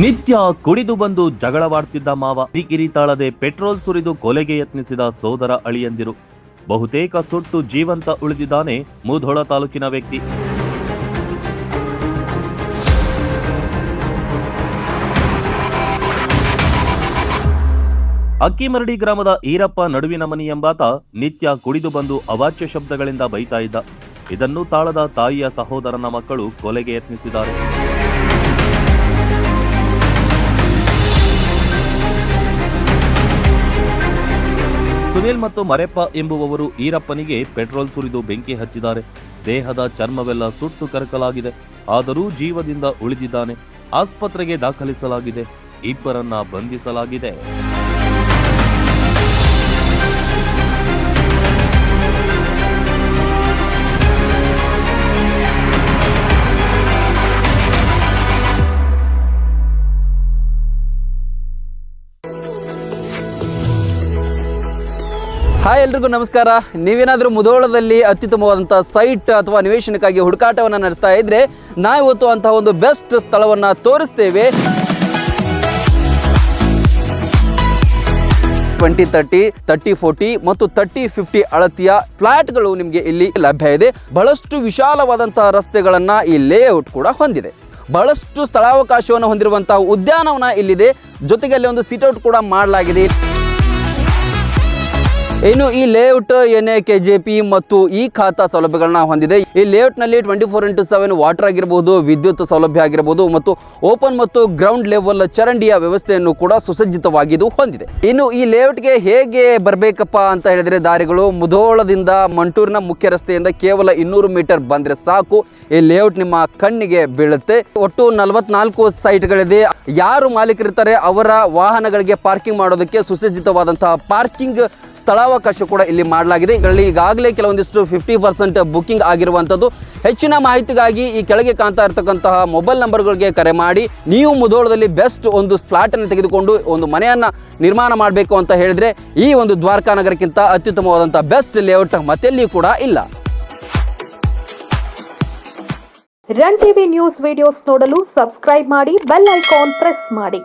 ನಿತ್ಯ ಕುಡಿದು ಬಂದು ಜಗಳವಾಡ್ತಿದ್ದ ಮಾವ ಕಿರಿಕಿರಿ ತಾಳದೆ ಪೆಟ್ರೋಲ್ ಸುರಿದು ಕೊಲೆಗೆ ಯತ್ನಿಸಿದ ಸೋದರ ಅಳಿಯಂದಿರು. ಬಹುತೇಕ ಸುಟ್ಟು ಜೀವಂತ ಉಳಿದಿದ್ದಾನೆ ಮುಧೋಳ ತಾಲೂಕಿನ ವ್ಯಕ್ತಿ. ಅಕ್ಕಿಮರಡಿ ಗ್ರಾಮದ ಈರಪ್ಪ ನಡುವಿನ ಮನಿ ಎಂಬಾತ ನಿತ್ಯ ಕುಡಿದು ಬಂದು ಅವಾಚ್ಯ ಶಬ್ದಗಳಿಂದ ಬೈತಾ ಇದ್ದ ಇದನ್ನು ತಾಳದ ತಾಯಿಯ ಸಹೋದರನ ಮಕ್ಕಳು ಕೊಲೆಗೆ ಯತ್ನಿಸಿದ್ದಾರೆ. ಸುನಿಲ್ ಮತ್ತು ಮರೆಪ್ಪ ಎಂಬುವವರು ಈರಪ್ಪನಿಗೆ ಪೆಟ್ರೋಲ್ ಸುರಿದು ಬೆಂಕಿ ಹಚ್ಚಿದ್ದಾರೆ. ದೇಹದ ಚರ್ಮವೆಲ್ಲ ಸುಟ್ಟು ಕರಕಲಾಗಿದೆ. ಆದರೂ ಜೀವದಿಂದ ಉಳಿದಿದ್ದಾನೆ. ಆಸ್ಪತ್ರೆಗೆ ದಾಖಲಿಸಲಾಗಿದೆ. ಇಬ್ಬರನ್ನ ಬಂಧಿಸಲಾಗಿದೆ. ಹಾಯ್ ಎಲ್ರಿಗೂ ನಮಸ್ಕಾರ. ನೀವೇನಾದರೂ ಮುಧೋಳದಲ್ಲಿ ಅತ್ಯುತ್ತಮವಾದಂಥ ಸೈಟ್ ಅಥವಾ ನಿವೇಶನಕ್ಕಾಗಿ ಹುಡುಕಾಟವನ್ನು ನಡೆಸ್ತಾ ಇದ್ರೆ ನಾವಿವತ್ತು ಅಂತಹ ಒಂದು ಬೆಸ್ಟ್ ಸ್ಥಳವನ್ನು ತೋರಿಸ್ತೇವೆ. ಟ್ವೆಂಟಿ ತರ್ಟಿ ತರ್ಟಿ ಫೋರ್ಟಿ ಮತ್ತು ತರ್ಟಿ ಫಿಫ್ಟಿ ಅಳತಿಯ ಫ್ಲಾಟ್ಗಳು ನಿಮಗೆ ಇಲ್ಲಿ ಲಭ್ಯ ಇದೆ. ಬಹಳಷ್ಟು ವಿಶಾಲವಾದಂತಹ ರಸ್ತೆಗಳನ್ನು ಈ ಲೇಔಟ್ ಕೂಡ ಹೊಂದಿದೆ. ಬಹಳಷ್ಟು ಸ್ಥಳಾವಕಾಶವನ್ನು ಹೊಂದಿರುವಂತಹ ಉದ್ಯಾನವನ ಇಲ್ಲಿದೆ. ಜೊತೆಗೆ ಅಲ್ಲಿ ಒಂದು ಸಿಟ್ಔಟ್ ಕೂಡ ಮಾಡಲಾಗಿದೆ. ಇನ್ನು ಈ ಲೇಔಟ್ ಏನೇ ಕೆ ಜೆ ಪಿ ಮತ್ತು ಈ ಖಾತಾ ಸೌಲಭ್ಯಗಳನ್ನ ಹೊಂದಿದೆ. ಈ ಲೇಔಟ್ನಲ್ಲಿ twenty four into seven water ಆಗಿರಬಹುದು ವಿದ್ಯುತ್ ಸೌಲಭ್ಯ ಆಗಿರಬಹುದು ಮತ್ತು ಓಪನ್ ಮತ್ತು ಗ್ರೌಂಡ್ ಲೆವೆಲ್ ಚರಂಡಿಯ ವ್ಯವಸ್ಥೆಯನ್ನು ಕೂಡ ಸುಸಜ್ಜಿತವಾಗಿದ್ದು ಹೊಂದಿದೆ. ಇನ್ನು ಈ ಲೇಔಟ್ಗೆ ಹೇಗೆ ಬರಬೇಕಪ್ಪ ಅಂತ ಹೇಳಿದ್ರೆ ದಾರಿಗಳು ಮುಧೋಳದಿಂದ ಮಂಟೂರಿನ ಮುಖ್ಯ ರಸ್ತೆಯಿಂದ ಕೇವಲ ಇನ್ನೂರು ಮೀಟರ್ ಬಂದ್ರೆ ಸಾಕು. ಈ ಲೇಔಟ್ ನಿಮ್ಮ ಕಣ್ಣಿಗೆ ಬೀಳುತ್ತೆ. ಒಟ್ಟು ನಲವತ್ನಾಲ್ಕು ಸೈಟ್ಗಳಿದೆ. ಯಾರು ಮಾಲೀಕರಿರ್ತಾರೆ ಅವರ ವಾಹನಗಳಿಗೆ ಪಾರ್ಕಿಂಗ್ ಮಾಡೋದಕ್ಕೆ ಸುಸಜ್ಜಿತವಾದಂತಹ ಪಾರ್ಕಿಂಗ್ ಸ್ಥಳಾವಕಾಶ ಕೂಡ ಇಲ್ಲಿ ಮಾಡಲಾಗಿದೆ. ಇದರಲ್ಲಿ ಈಗಾಗಲೇ ಕೆಲವೊಂದಿಷ್ಟು ಫಿಫ್ಟಿ ಪರ್ಸೆಂಟ್ ಬುಕ್ಕಿಂಗ್ ಆಗಿರುವಂಥದ್ದು ಹೆಚ್ಚಿನ ಮಾಹಿತಿಗಾಗಿ ಈ ಕೆಳಗೆ ಕಾಣ್ತಾ ಇರತಕ್ಕಂತಹ ಮೊಬೈಲ್ ನಂಬರ್ಗಳಿಗೆ ಕರೆ ಮಾಡಿ. ನೀವು ಮುಧೋಳದಲ್ಲಿ ಬೆಸ್ಟ್ ಒಂದು ಸ್ಲಾಟನ್ನು ತೆಗೆದುಕೊಂಡು ಒಂದು ಮನೆಯನ್ನು ನಿರ್ಮಾಣ ಮಾಡಬೇಕು ಅಂತ ಹೇಳಿದ್ರೆ ಈ ಒಂದು ದ್ವಾರಕಾ ನಗರಕ್ಕಿಂತ ಅತ್ಯುತ್ತಮವಾದಂಥ ಬೆಸ್ಟ್ ಲೇಔಟ್ ಮತ್ತೆಲ್ಲಿಯೂ ಕೂಡ ಇಲ್ಲ. ರನ್ ಟಿವಿ ನ್ಯೂಸ್ ವಿಡಿಯೋಸ್ ನೋಡಲು ಸಬ್ಸ್ಕ್ರೈಬ್ ಮಾಡಿ ಬೆಲ್ ಐಕಾನ್ ಪ್ರೆಸ್ ಮಾಡಿ.